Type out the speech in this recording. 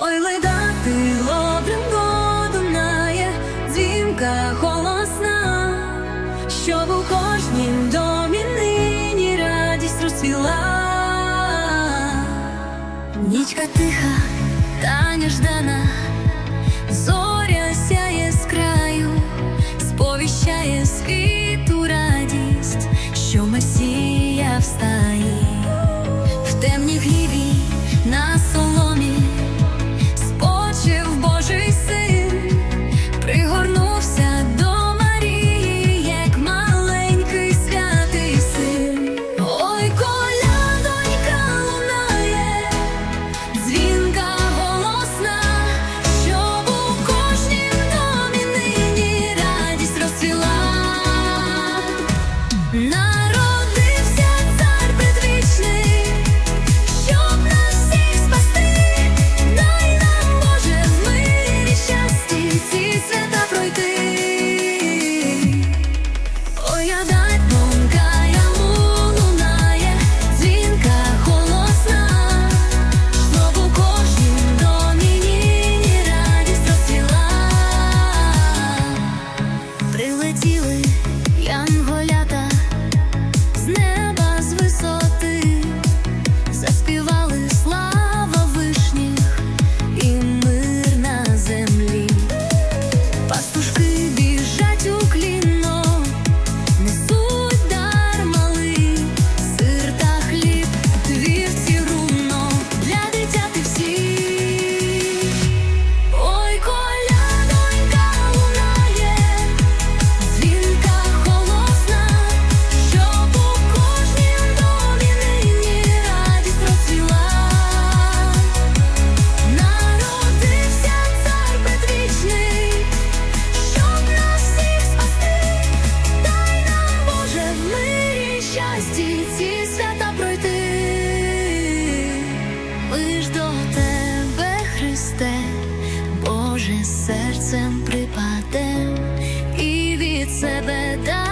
Ой, ледати лобринго дунає, дзвінка голосна, щоб у кожнім домі нині радість розцвіла. Нічка тиха, та неждана, зоря сяє з краю, сповіщає світу радість, що Месія встав. всі ці свята пройти, лиш до тебе, Христе, Боже серцем припаде і від себе дай.